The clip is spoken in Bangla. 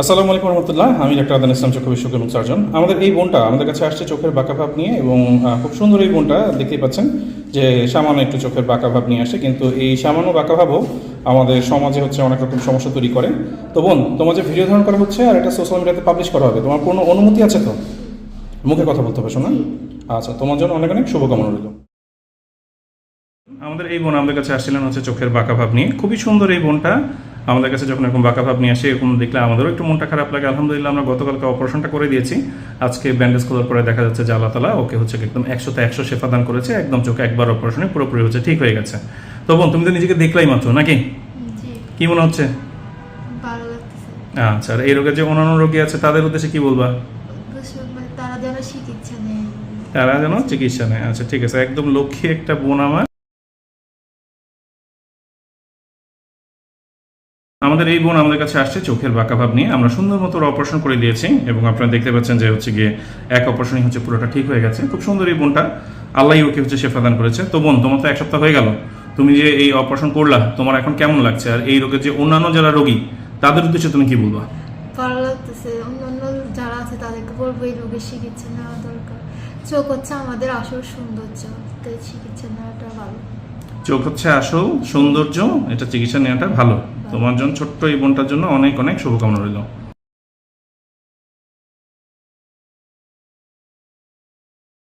আসসালামু আলাইকুম রহমতুল্লাহ। আমি ডাক্তার আদান ইসলাম চক্ষু বিশেষজ্ঞ এবং সার্জন আমাদের এই বোনটা আমাদের কাছে আসছে চোখের বাঁকা ভাব নিয়ে এবং খুব সুন্দর এই বোনটা দেখতেই পাচ্ছেন যে সামান্য একটু চোখের বাঁকা ভাব নিয়ে আসে। কিন্তু এই সামান্য বাঁকা ভাবও আমাদের সমাজে হচ্ছে অনেক রকম সমস্যা তৈরি করে। তো বোন তোমার যে ভিডিও ধারণ করা হচ্ছে আর এটা সোশ্যাল মিডিয়াতে পাবলিশ করা হবে তোমার কোনো অনুমতি আছে তো? মুখে কথা বলতে হবে শোনা? আচ্ছা তোমার জন্য অনেক অনেক শুভকামনা রইল। আমাদের এই বোন আমাদের কাছে আসছিলেন হচ্ছে চোখের বাঁকা ভাব নিয়ে। খুবই সুন্দর এই বোনটা। আমাদের কাছে যখন এরকম বাঁকা ভাব নিয়ে আসে এরকম দেখলে আমাদেরও একটু মনটা খারাপ লাগে। আলহামদুলিল্লাহ আমরা গতকালকে অপারেশনটা করে দিয়েছি। আজকে ব্যান্ডেজ খোলার পরে দেখা যাচ্ছে যে আল্লাহ তালা ওকে হচ্ছে একদম একশোতে একশো সেফা দান করেছে একদম চোখে একবার অপারেশনে পুরোপুরি হচ্ছে ঠিক হয়ে গেছে। তো বোন তুমি তো নিজেকে দেখলাই মাত্র নাকি? কি মনে হচ্ছে? আচ্ছা আর এই রোগের যে অন্যান্য রোগী আছে তাদের উদ্দেশ্যে কি বলবা? মানে তারা যেন চিকিৎসা নেয়। তারা যেন চিকিৎসা নেয়। আচ্ছা ঠিক আছে। একদম লক্ষ্মী একটা বোন আমার। আমাদের এই বোন আমাদের কাছে আসছে চোখের বাঁকা ভাব নিয়ে। আমরা সুন্দর মতো অপারেশন করে দিয়েছি এবং আপনারা দেখতে পাচ্ছেন যে হচ্ছে গিয়ে এক অপারেশনই হচ্ছে পুরোটা ঠিক হয়ে গেছে। খুব সুন্দর এই বোনটা। আল্লাহ ওকে হচ্ছে শেফা দান করেছে। তো বোন, তোমার তো এক সপ্তাহ হয়ে গেল। তুমি যে এই অপারেশন করলা, তোমার এখন কেমন লাগছে? আর এই রোগের যে অন্যান্য যারা রোগী, তাদের উদ্দেশ্যে তুমি কি বলবা? ভালো লাগতেছে। অন্যান্য যারা আছে, তাদেরকে বলব এই রোগের চিকিৎসা নেওয়া দরকার। চোখ হচ্ছে আমাদের আসল সৌন্দর্য। চিকিৎসা নেওয়াটা ভালো। চোখ হচ্ছে আসল সৌন্দর্য, এটা চিকিৎসা নেওয়াটা ভালো। তোমার জন্য, ছোট্ট এই বোনটার জন্য অনেক অনেক শুভকামনা রইল।